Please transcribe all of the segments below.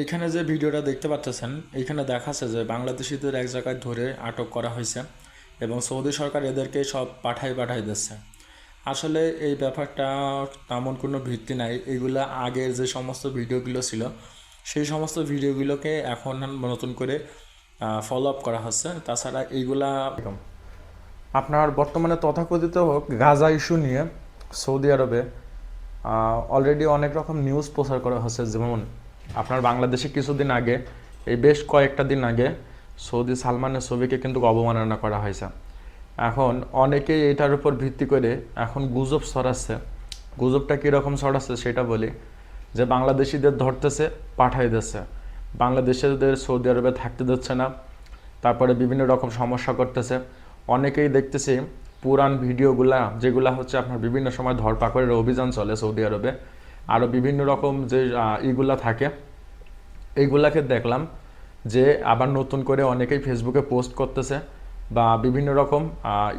এইখানে যে ভিডিওটা দেখতে পাচ্ছেন এইখানে দেখাচ্ছে যে বাংলাদেশিদের এক জায়গায় ধরে আটক করা হয়েছে এবং সৌদি সরকার এদেরকে সব পাঠাই পাঠাই দিচ্ছে। আসলে এই ব্যাপারটা তেমন কোনো ভিত্তি নাই। এইগুলা আগের যে সমস্ত ভিডিওগুলো ছিল, সেই সমস্ত ভিডিওগুলোকে এখন নতুন করে ফলো আপ করা হচ্ছে। তাছাড়া এইগুলা আপনার বর্তমানে তথাকথিত হোক গাজা ইস্যু নিয়ে সৌদি আরবে অলরেডি অনেক রকম নিউজ প্রচার করা হচ্ছে। যেমন আপনার বাংলাদেশে কিছুদিন আগে, এই বেশ কয়েকটা দিন আগে সৌদি সালমানের ছবিকে কিন্তু অবমাননা করা হয়েছে। এখন অনেকেই এটার উপর ভিত্তি করে এখন গুজব ছড়াচ্ছে। গুজবটা কীরকম ছড়াচ্ছে সেটা বলি, যে বাংলাদেশিদের ধরতেছে, পাঠাই দিচ্ছে। বাংলাদেশিদের সৌদি আরবে থাকতে দিচ্ছে না। তারপরে বিভিন্ন রকম সমস্যা করতেছে। অনেকেই দেখতেছি পুরান ভিডিওগুলা, যেগুলা হচ্ছে আপনার বিভিন্ন সময় ধরপাকড়ের অভিযান চলে সৌদি আরবে। আরও বিভিন্ন রকম যে ইগুলা থাকে, এইগুলাকে দেখলাম যে আবার নতুন করে অনেকেই ফেসবুকে পোস্ট করতেছে বা বিভিন্ন রকম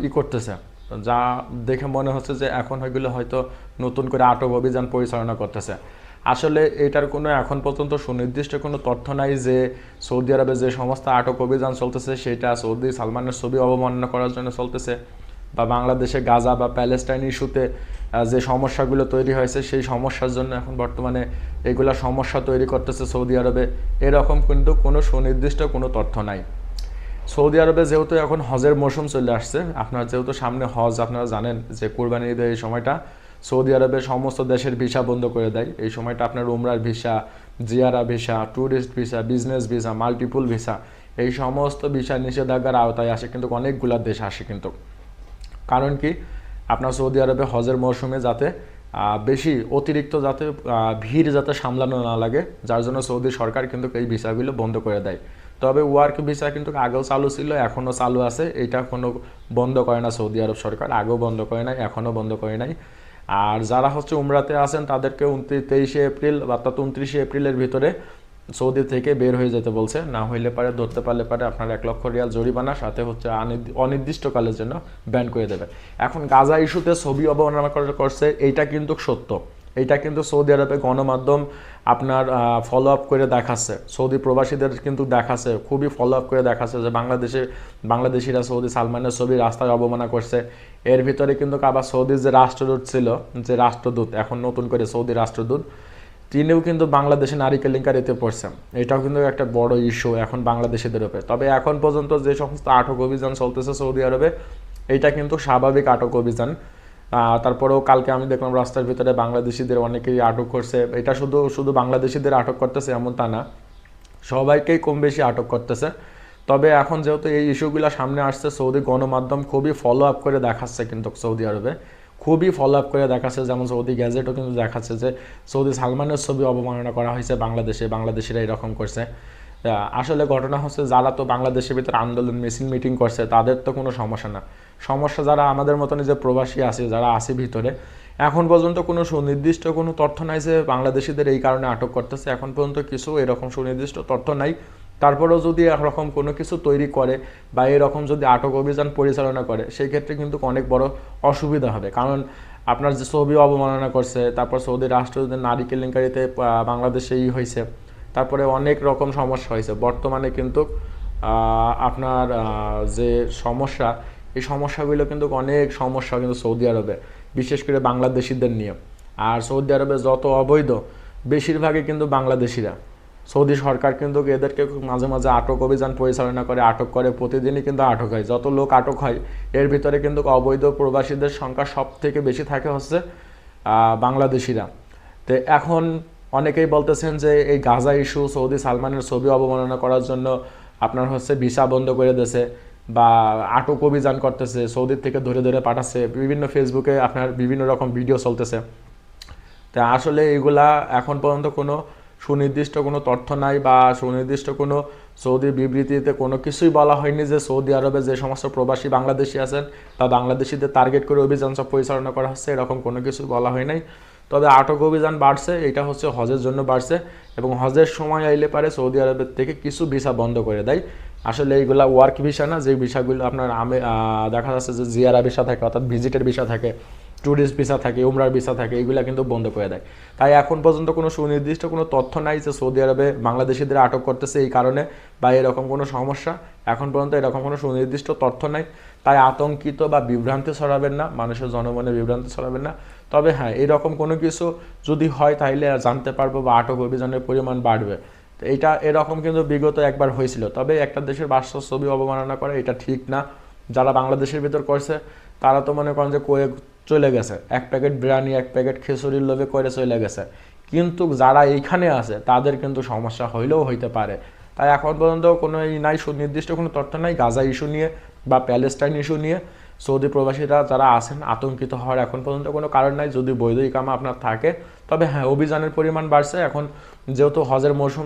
ই করতেছে। যা দেখে মনে হচ্ছে যে এখন ওইগুলো হয়তো নতুন করে আটক অভিযান পরিচালনা করতেছে। আসলে এটার কোনো এখন পর্যন্ত সুনির্দিষ্ট কোনো তথ্য নাই যে সৌদি আরবে যে সমস্ত আটক অভিযান চলতেছে, সেটা সৌদি সালমানের ছবি অবমাননা করার জন্য চলতেছে বা বাংলাদেশে গাজা বা প্যালেস্টাইন ইস্যুতে যে সমস্যাগুলো তৈরি হয়েছে, সেই সমস্যার জন্য এখন বর্তমানে এগুলা সমস্যা তৈরি করতেছে সৌদি আরবে। এরকম কিন্তু কোনো সুনির্দিষ্ট কোনো তথ্য নাই। সৌদি আরবে যেহেতু এখন হজের মৌসুম চলে আসছে, আপনার যেহেতু সামনে হজ আপনারা জানেন যে কোরবানি ঈদের এই সময়টা সৌদি আরবের সমস্ত দেশের ভিসা বন্ধ করে দেয়। এই সময়টা আপনার উমরার visa, Jiara visa tourist visa business visa multiple visa, এই সমস্ত ভিসা নিষেধাজ্ঞার আওতায় আসে, কিন্তু অনেকগুলা দেশ আসে কিন্তু। কারণ কি? আপনার সৌদি আরবে হজের মৌসুমে যাতে বেশি অতিরিক্ত যাতে ভিড় যাতে সামলানো না লাগে, যার জন্য সৌদি সরকার কিন্তু এই ভিসাগুলো বন্ধ করে দেয়। তবে ওয়ার্ক ভিসা কিন্তু আগেও চালু ছিল, এখনও চালু আছে। এটা কোনো বন্ধ করে না সৌদি আরব সরকার, আগেও বন্ধ করে নাই, এখনও বন্ধ করে নাই। আর যারা হচ্ছে উমরাতে আছেন, তাদেরকে উনত্রিশ তেইশে এপ্রিল অর্থাৎ উনত্রিশে এপ্রিলের ভিতরে সৌদি থেকে বের হয়ে যেতে বলছে। না হইলে পারে, ধরতে পারলে পারে আপনার এক লক্ষ রিয়াল জরিমানা, সাথে হচ্ছে অনির্দিষ্টকালের জন্য ব্যান করে দেবে। এখন গাজা ইস্যুতে ছবি অবমাননা করে, করছে, এইটা কিন্তু সত্য। এইটা কিন্তু সৌদি আরবে গণমাধ্যম আপনার ফলো আপ করে দেখাচ্ছে। সৌদি প্রবাসীদের কিন্তু দেখাচ্ছে, খুবই ফলো আপ করে দেখাচ্ছে যে বাংলাদেশে, বাংলাদেশিরা সৌদি সালমানের ছবি রাস্তায় অবমাননা করছে। এর ভিতরে কিন্তু আবার সৌদির যে রাষ্ট্রদূত ছিল, যে রাষ্ট্রদূত, এখন নতুন করে সৌদি রাষ্ট্রদূত তিনিও কিন্তু বাংলাদেশে নারী কেলেঙ্কারিতে পড়ছেন। এটাও কিন্তু একটা বড় ইস্যু এখন বাংলাদেশিদের উপরে তবে এখন পর্যন্ত যে সমস্ত আটক অভিযান চলতেছে সৌদি আরবে, এটা কিন্তু স্বাভাবিক আটক অভিযান। তারপরেও কালকে আমি দেখলাম রাস্তার ভিতরে বাংলাদেশিদের অনেকেই আটক করছে। এটা শুধু শুধু বাংলাদেশিদের আটক করতেছে এমন তা না, সবাইকেই কম বেশি আটক করতেছে। তবে এখন যেহেতু এই ইস্যুগুলো সামনে আসছে, সৌদি গণমাধ্যম খুবই ফলো আপ করে দেখাচ্ছে কিন্তু সৌদি আরবে। খুবই ফলো আপ করে দেখাচ্ছে, যেমন সৌদি গ্যাজেটও কিন্তু দেখাচ্ছে যে সৌদি সালমানের ছবি অবমাননা করা হয়েছে বাংলাদেশে, বাংলাদেশিরা এরকম করছে। আসলে ঘটনা হচ্ছে যারা তো বাংলাদেশের ভিতরে আন্দোলন মিছিল মিটিং করছে, তাদের তো কোনো সমস্যা না। সমস্যা যারা আমাদের মতন যে প্রবাসী আছে, যারা আছে ভিতরে, এখন পর্যন্ত কোনো সুনির্দিষ্ট কোনো তথ্য নাই যে বাংলাদেশিদের এই কারণে আটক করতেছে। এখন পর্যন্ত কিছু এরকম সুনির্দিষ্ট তথ্য নাই। তারপরেও যদি এরকম কোনো কিছু তৈরি করে বা এরকম যদি আটক অভিযান পরিচালনা করে সেই ক্ষেত্রে কিন্তু অনেক বড় অসুবিধা হবে। কারণ আপনার যে ছবি অবমাননা করছে তারপর সৌদি রাষ্ট্রদূতের নারী কেলেঙ্কারিতে আহ, বাংলাদেশে ই হয়েছে তারপরে অনেক রকম সমস্যা হয়েছে। বর্তমানে কিন্তু আপনার যে সমস্যা এই সমস্যাগুলো কিন্তু অনেক সমস্যা কিন্তু সৌদি আরবে বিশেষ করে বাংলাদেশিদের নিয়ে। আর সৌদি আরবে যত অবৈধ বেশিরভাগই কিন্তু বাংলাদেশিরা। সৌদি সরকার কিন্তু এদেরকে মাঝে মাঝে আটক অভিযান পরিচালনা করে, আটক করে, প্রতিদিনই কিন্তু আটক হয়। যত লোক আটক হয়, এর ভিতরে কিন্তু অবৈধ প্রবাসীদের সংখ্যা সব থেকে বেশি থাকে হচ্ছে বাংলাদেশিরা। তো এখন অনেকেই বলতেছেন যে এই গাজা ইস্যু, সৌদি সালমানের ছবি অবমাননা করার জন্য আপনার হচ্ছে ভিসা বন্ধ করে দিয়েছে বা আটক অভিযান করতেছে সৌদির থেকে ধরে ধরে পাঠাচ্ছে, বিভিন্ন ফেসবুকে আপনার বিভিন্ন রকম ভিডিও চলতেছে। তা আসলে এগুলা এখন পর্যন্ত কোনো সুনির্দিষ্ট কোনো তথ্য নাই বা সুনির্দিষ্ট কোনো সৌদি বিবৃতিতে কোনো কিছুই বলা হয়নি যে সৌদি আরবে যে সমস্ত প্রবাসী বাংলাদেশি আছেন তা বাংলাদেশিদের টার্গেট করে অভিযান সব পরিচালনা করা হচ্ছে, এরকম কোনো কিছু বলা হয় নাই। তবে আটক অভিযান বাড়ছে, এটা হচ্ছে হজের জন্য বাড়ছে এবং হজের সময় আইলে পারে সৌদি আরবের থেকে কিছু ভিসা বন্ধ করে দেয়। আসলে এইগুলা ওয়ার্ক ভিসা না, যে ভিসাগুলো আপনার দেখা যাচ্ছে যে জিয়ারা ভিসা থাকে অর্থাৎ ভিজিটের ভিসা থাকে ট্যুরিস্ট ভিসা থাকে উমরার ভিসা থাকে, এগুলো কিন্তু বন্ধ করে দেয়। তাই এখন পর্যন্ত কোনো সুনির্দিষ্ট কোনো তথ্য নাই যে সৌদি আরবে বাংলাদেশিদের আটক করতেছে এই কারণে বা এরকম কোনো সমস্যা। এখন পর্যন্ত এরকম কোনো সুনির্দিষ্ট তথ্য নাই। তাই আতঙ্কিত বা বিভ্রান্তি ছড়াবেন না, মানুষের জনমনে বিভ্রান্তি ছড়াবেন না। তবে হ্যাঁ এরকম কোনো কিছু যদি হয় তাহলে জানতে পারব বা আটক অভিযানের পরিমাণ বাড়বে। তো এটা এরকম কিন্তু বিগত একবার হয়েছিল। তবে একটা দেশের বাস্তব ছবি অবমাননা করে এটা ঠিক না। যারা বাংলাদেশের ভিতর করছে, তারা তো মনে করেন যে কয়ে চলে গেছে। এক প্যাকেট বিরিয়ানি, এক প্যাকেট খিচুড়ির লোভে করে চলে গেছে। কিন্তু যারা এইখানে আছে, তাদের কিন্তু সমস্যা হইলেও হইতে পারে। তাই এখন পর্যন্ত কোনো এই নাই, সুনির্দিষ্ট কোনো তথ্য নাই, গাজা ইস্যু নিয়ে বা প্যালেস্টাইন ইস্যু নিয়ে সৌদি প্রবাসীরা যারা আছেন, আতঙ্কিত হওয়ার এখন পর্যন্ত কোনো কারণ নাই। যদি বৈধ ইকামা আপনার থাকে, তবে হ্যাঁ অভিযানের পরিমাণ বাড়ছে। এখন যেহেতু হজের মৌসুম